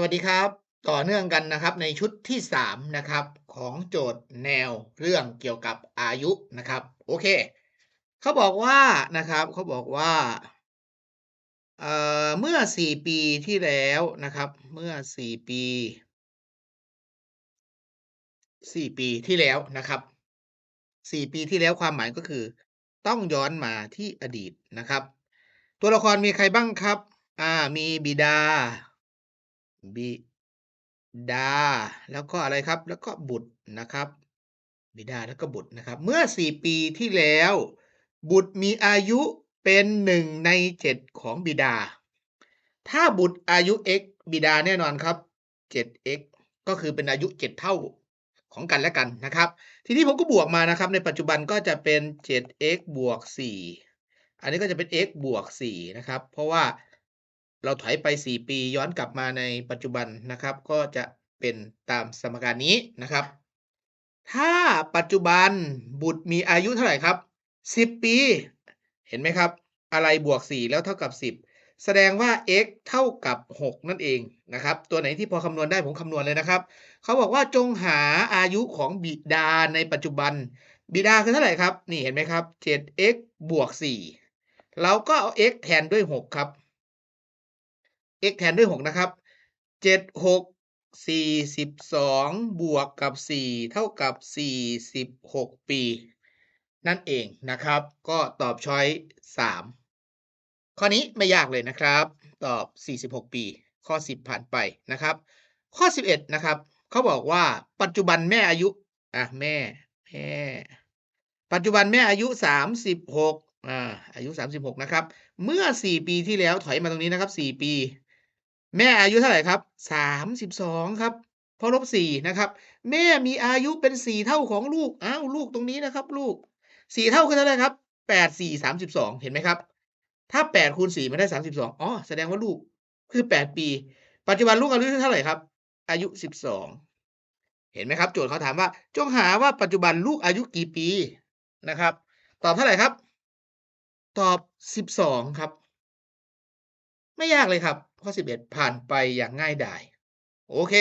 วัสดีครับ ต่อเนื่องกันนะครับในชุดที่3นะครับของโจทย์แนวเรื่องเกี่ยวกับอายุนะครับ โอเคเขาบอกว่านะครับเขาบอกว่าเอ่อเมื่อ 4 ปีที่แล้วนะครับ เมื่อ 4 ปี 4 ปีที่แล้วนะครับ 4 ปีที่แล้วความหมายก็คือ ต้องย้อนมาที่อดีตนะครับ ตัวละครมีใครบ้างครับอ่ามีบิดา บิดา แล้วก็อะไรครับ แล้วก็บุตรนะครับ บิดาแล้วก็บุตรนะครับ เมื่อ 4 ปีที่แล้ว บุตรมีอายุเป็น1ใน 7 ของบิดา ถ้าบุตรอายุ x บิดาแน่นอนครับ 7x ก็คือเป็นอายุ 7 เท่าของกันและกันนะครับ ทีนี้ผมก็บวกมานะครับ ในปัจจุบันก็จะเป็น 7x บวก 4 อันนี้ก็จะเป็น x บวก 4 นะครับ เพราะว่า เราถอยไป 4 ปีย้อนกลับมาในปัจจุบันนะครับ ก็จะเป็นตามสมการนี้นะครับ ถ้าปัจจุบันบุตรมีอายุเท่าไหร่ครับ 10 ปี เห็นไหมครับ อะไรบวก 4 แล้วเท่ากับ 10 แสดงว่า x เท่ากับ 6 นั่นเองนะครับ ตัวไหนที่พอคำนวณได้ผมคำนวณเลยนะครับ เขาบอกว่าจงหาอายุของบิดาในปัจจุบัน บิดาคือเท่าไหร่ครับ นี่เห็นไหมครับ 7x บวก 4 เราก็เอา x แทนด้วย 6 ครับ x แทนด้วย 6 นะครับ 7 6 42 บวกกับ 4 เท่ากับ 46 ปี นั่นเองนะครับ ก็ตอบช้อย 3 ข้อนี้ไม่ยากเลยนะครับ ตอบ 46 ปี ข้อ 10 ผ่านไปนะครับ ข้อ 11 นะครับ เขาบอกว่าปัจจุบันแม่อายุ อะ แม่ แม่ ปัจจุบันแม่อายุ 36อ่าอายุ 36 นะครับ เมื่อ 4 ปีที่แล้วถอยมาตรงนี้นะครับ 4 ปี แม่อายุเท่าไหร่ครับ32ครับเพราะลบ4นะครับ แม่มีอายุเป็น4เท่าของลูกอ้าวลูกตรงนี้นะครับ ลูก4เท่าคือเท่าไหร่ครับ8 4 32เห็นไหมครับ ถ้า8คูณ4มันได้32อ๋อแสดงว่าลูกคือ8ปี ปัจจุบันลูกอายุเท่าไหร่ครับ อายุ12เห็นไหมครับ โจทย์เขาถามว่า จงหาว่าปัจจุบันลูกอายุกี่ปีนะครับ ตอบเท่าไหร่ครับ ตอบ12ครับ ไม่ยากเลยครับ ข้อ 11 ผ่านไปอย่างง่ายดาย โอเค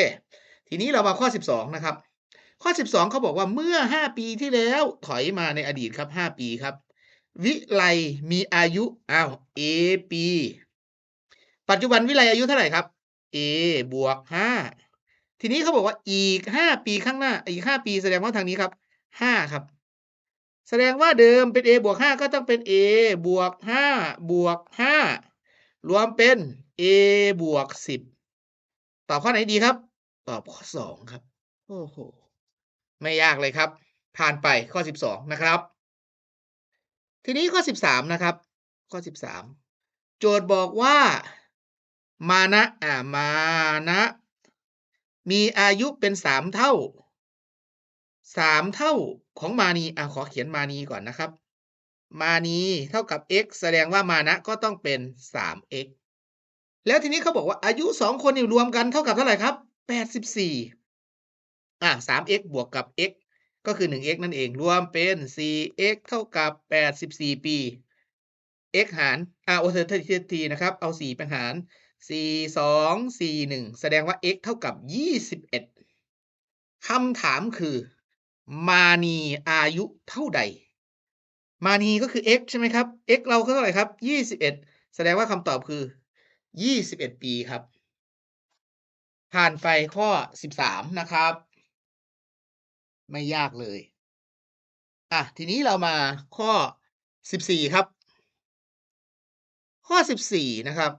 ทีนี้เรามาข้อ 12 นะครับ ข้อ 12เขาบอกว่าเมื่อ 5 ปีที่แล้วถอยมาในอดีตครับ 5 ปีครับ วิไลมีอายุอ้าว a ปี ปัจจุบันวิไลอายุเท่าไหร่ครับ a บวก 5 ทีนี้เขาบอกว่าอีก 5 ปีข้างหน้า อีก 5 ปีแสดงว่าทางนี้ครับ 5 ครับ แสดงว่าเดิมเป็น a บวก 5 ก็ต้องเป็น a บวก 5 บวก 5 รวมเป็น a บวก10ตอบข้อไหนดีครับ ตอบข้อ2ครับ โอ้โห ไม่ยากเลยครับ ผ่านไปข้อ12นะครับ ทีนี้ข้อ13นะครับ ข้อ13โจทย์บอกว่า มานะอ่ามานะ มีอายุเป็น3เท่า3เท่าของมานีอ่าขอเขียนมานีก่อนนะครับ มานีเท่ากับ x แสดงว่ามานะก็ต้องเป็น 3x แล้วทีนี้เขาบอกว่าอายุ 2 คนนี่รวมกันเท่ากับเท่าไหร่ครับ 84 อ่า 3x บวกกับ x ก็คือ 1x นั่นเอง รวมเป็น 4x เท่ากับ 84 ปี x หาร อ่าโอเทอร์ทีนะครับ เอา 4 ไปหาร 4 2 4 1 แสดงว่า x เท่ากับ 21คำถามคือ มานีอายุเท่าใด มานีก็คือ x ใช่ไหมครับ x เราก็เท่าไหร่ครับ21แสดงว่าคำตอบคือ21ปีครับ ผ่านไปข้อ13นะครับ ไม่ยากเลย อะ ทีนี้เรามาข้อ14ครับ ข้อ14นะครับ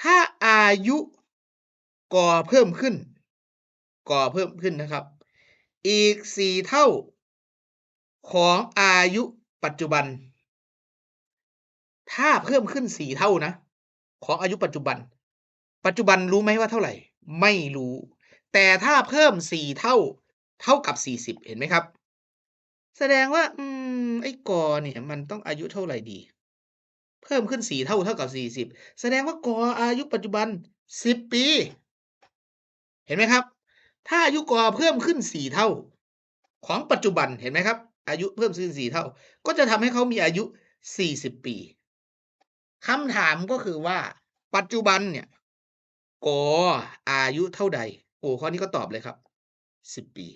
ถ้าอายุก่อเพิ่มขึ้นก่อเพิ่มขึ้นนะครับ อีก4เท่าของอายุ ปัจจุบัน ถ้าเพิ่มขึ้น4เท่านะ ของอายุปัจจุบัน ปัจจุบันรู้ไหมว่าเท่าไหร่ ไม่รู้ แต่ถ้าเพิ่ม4เท่า เท่ากับ40เห็นไหมครับ แสดงว่า อืม ไอ้กอเนี่ยมันต้องอายุเท่าไหร่ดี เพิ่มขึ้น4เท่าเท่ากับ40แสดงว่ากออายุปัจจุบัน10ปี เห็นไหมครับ ถ้าอายุกอเพิ่มขึ้น4เท่า ของปัจจุบันเห็นไหมครับ อายุเพิ่มขึ้น4เท่า ก็จะทำให้เขามีอายุ40ปีคำถามก็คือว่า ปัจจุบันเนี่ยกออายุเท่าใด โอ้ข้อนี้ก็ตอบเลยครับ10ปี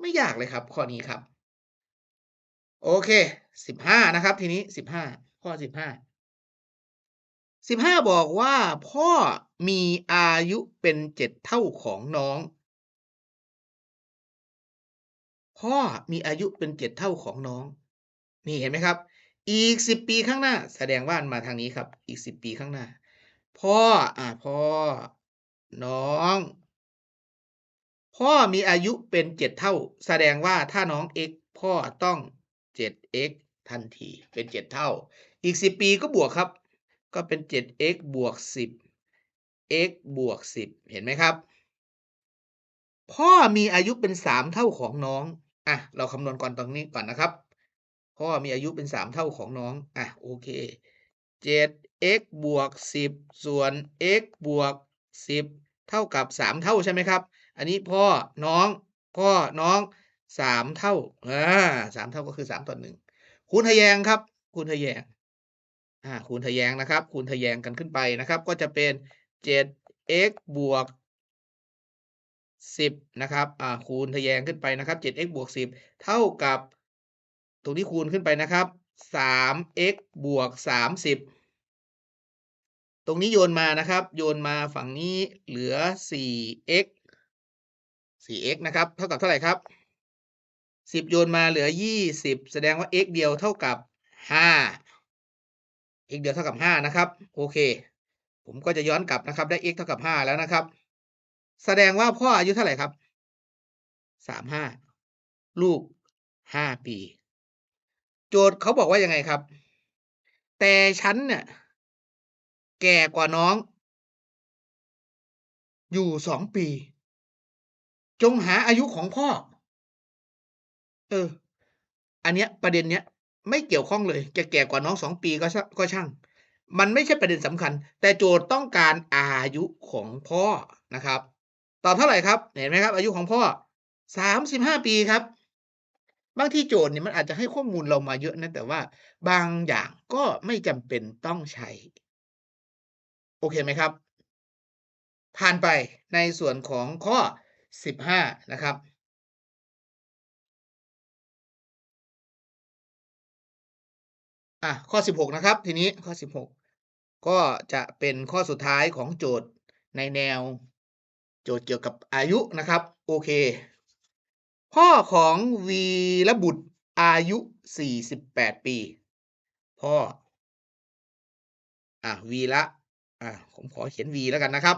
ไม่ยากเลยครับ ข้อนี้ครับ โอเค15นะครับ ทีนี้15ข้อ15 15บห้าบอกว่าพ่อมีอายุเป็น7เท่าของน้อง พ่อมีอายุเป็น7เท่าของน้อง นี่เห็นไหมครับ อีก10ปีข้างหน้า แสดงว่ามาทางนี้ครับ อีก10ปีข้างหน้า พ่ออ่าพ่อ น้อง พ่อมีอายุเป็น7เท่า แสดงว่าถ้าน้อง x พ่อต้อง 7x ทันทีเป็น 7 เท่า อีก 10 ปีก็บวกครับ ก็เป็น 7x บวก 10 x บวก 10 เห็นไหมครับ พ่อมีอายุเป็น 3 เท่าของน้อง อะเราคำนวณก่อนตรงนี้ก่อนนะครับพ่อมีอายุเป็น3เท่าของน้องอะโอเค 7x บวก10ส่วน x บวก10เท่ากับ3เท่าใช่ไหมครับ อันนี้พ่อน้องพ่อน้อง3เท่าอ่า3เท่าก็คือ3ต่อ1คูณทะแยงครับ คูณทะแยงอ่าคูณทะแยงนะครับ คูณทะแยงกันขึ้นไปนะครับ ก็จะเป็น 7x บวก 10นะครับอ่าคูณทะแยงขึ้นไปนะครับ 7x บวก 10 เท่ากับตรงนี้คูณขึ้นไปนะครับ 3x บวก 30 ตรงนี้โยนมานะครับ โยนมาฝั่งนี้เหลือ 4x 4x นะครับ เท่ากับเท่าไหร่ครับ 10 โยนมาเหลือ 20 แสดงว่า x เดียวเท่ากับ 5 x เดียวเท่ากับ 5 นะครับ โอเค ผมก็จะย้อนกลับนะครับ ได้ x เท่ากับ 5 แล้วนะครับ แสดงว่าพ่ออายุเท่าไหร่ครับ35ลูก5ปี โจทย์เขาบอกว่ายังไงครับ แต่ฉันเนี่ยแก่กว่าน้อง อยู่2ปี จงหาอายุของพ่อ เออ อันเนี้ยประเด็นเนี้ยไม่เกี่ยวข้องเลยแกแก่กว่าน้อง2ปีก็ชก็ช่าง มันไม่ใช่ประเด็นสำคัญ แต่โจทย์ต้องการอายุของพ่อนะครับ ตอบเท่าไหร่ครับ เห็นไหมครับ อายุของพ่อ35ปีครับ บางที่โจทย์เนี่ยมันอาจจะให้ข้อมูลเรามาเยอะนะแต่ว่าบางอย่างก็ไม่จำเป็นต้องใช้ โอเคไหมครับ ผ่านไปในส่วนของข้อ15นะครับอะข้อ 16 นะครับ ทีนี้ข้อ 16 ก็จะเป็นข้อสุดท้ายของโจทย์ในแนว โจทย์เกี่ยวกับอายุนะครับ โอเค พ่อของวีรบุตรอายุ 48 ปี พ่อ อะวีระอะผมขอเขียน V แล้วกันนะครับ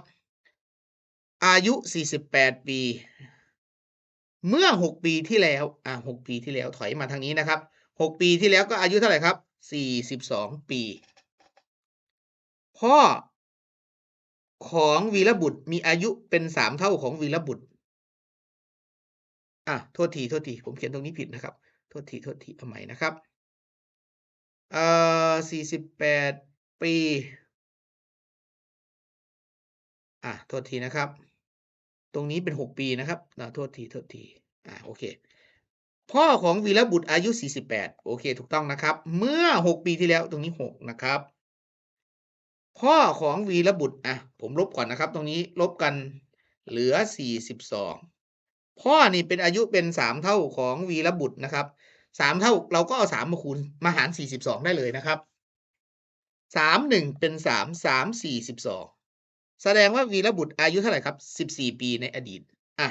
อายุ 48 ปี เมื่อ 6 ปีที่แล้ว อะ6ปีที่แล้วถอยมาทางนี้นะครับ 6 ปีที่แล้วก็อายุเท่าไหร่ครับ 42 ปี พ่อ ของวีรบุตรมีอายุเป็น3เท่าของวีรบุตร อะ โทษที โทษที ผมเขียนตรงนี้ผิดนะครับ โทษที โทษที เอาใหม่นะครับ เอ่อ48ปี อะ โทษทีนะครับ ตรงนี้เป็น6ปีนะครับอ่าโทษที โทษที อ่าโอเค พ่อของวีรบุตรอายุ 48 โอเค ถูกต้องนะครับ เมื่อ 6 ปีที่แล้ว ตรงนี้ 6 นะครับ พ่อของวีรบุตรอะผมลบก่อนนะครับ ตรงนี้ลบกันเหลือ 42 พ่อนี่เป็นอายุเป็น 3 เท่าของวีรบุตรนะครับ 3 เท่าเราก็เอา 3 มาคูณมาหาร 42 ได้เลยนะครับ 3 1 เป็น 3 3 42 แสดงว่าวีรบุตรอายุเท่าไหร่ครับ 14 ปีในอดีตอะ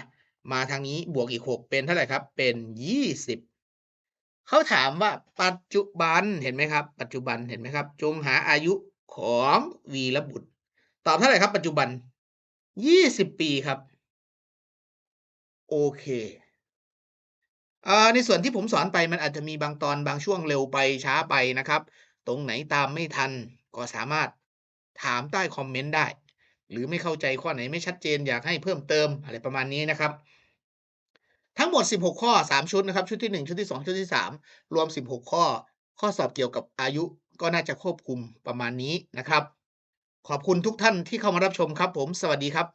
มาทางนี้บวกอีก 6 เป็นเท่าไหร่ครับ เป็น 20 เขาถามว่าปัจจุบันเห็นไหมครับ ปัจจุบันเห็นไหมครับ จงหาอายุ ของวีรบุตร ตอบเท่าไหร่ครับ ปัจจุบัน 20 ปีครับ โอเคเอ่อในส่วนที่ผมสอนไปมันอาจจะมีบางตอนบางช่วงเร็วไปช้าไปนะครับ ตรงไหนตามไม่ทันก็สามารถถามใต้คอมเมนต์ได้ หรือไม่เข้าใจข้อไหนไม่ชัดเจนอยากให้เพิ่มเติมอะไรประมาณนี้นะครับ ทั้งหมด 16 ข้อ 3 ชุดนะครับ ชุดที่ 1 ชุดที่ 2 ชุดที่ 3 รวม 16 ข้อ ข้อสอบเกี่ยวกับอายุ ก็น่าจะควบคุมประมาณนี้นะครับ ขอบคุณทุกท่านที่เข้ามารับชมครับผม สวัสดีครับ